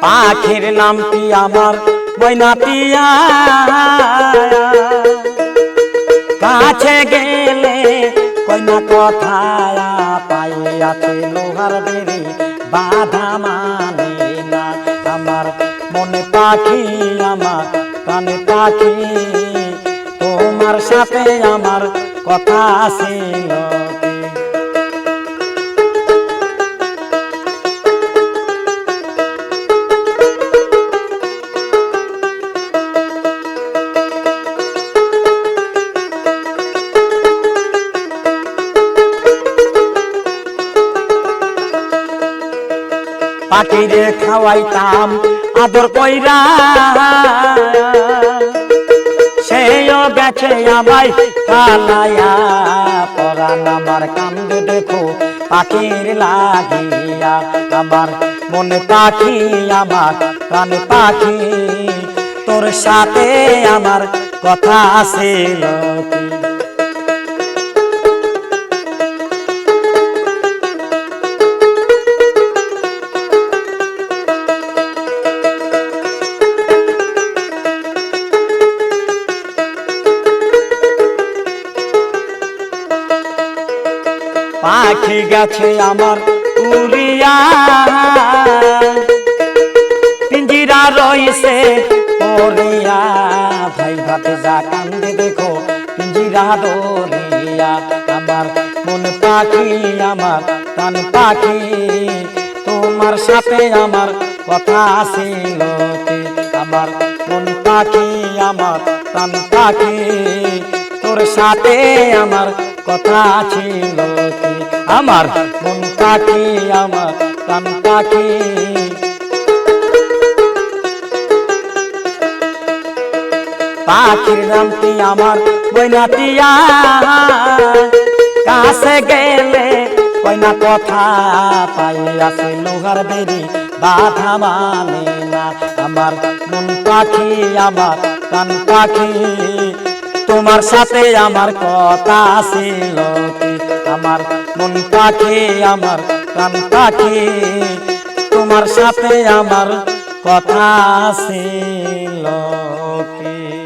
পাখির নামটি আমার বৈনাতিয়া কাছে গেলে কইনা কথা পাইয়াছে লোহার বেরি বাধা মানে না। আমার মনে পাখি, আমার কানে পাখি। তোমার সাথে আমার কথা ছিল। পাখিরে খাওয়াইতাম, আদর কইরা। সেও গেছে আমায় কালায়া পরান আমার কান্দে দেখো, পাখির লাগিয়া। আমার মনে পাখি, আমার প্রাণে পাখি। তোর সাথে আমার কথা ছিল কি? পাখি গেছে আমার উড়িয়া পিঞ্জিরা রইছে পড়িয়া। ভাই ভাতে যা কান্দে দেখো, পিঞ্জিরা দরিয়া আমার মন পাখি, আমার কান পাখি। তোমার সাথে আমার কথা ছিল আমার মন পাখি, আমার প্রাণ পাখি। তোর সাথে আমার কথা ছিল কি? আমার মন পাখি আমার প্রাণ পাখি পাখির নামটি আমার বইনাতিয়া কাছে গেলে কইনা কথা পাইয়াছে লোহার বেরি বাধা মানে না। আমার মন পাখি আমার কান পাখি তোমার সাথে আমার কথা ছিল আমার মন পাখি, আমার কান পাখি, তোমার সাথে আমার কথা ছিল কি?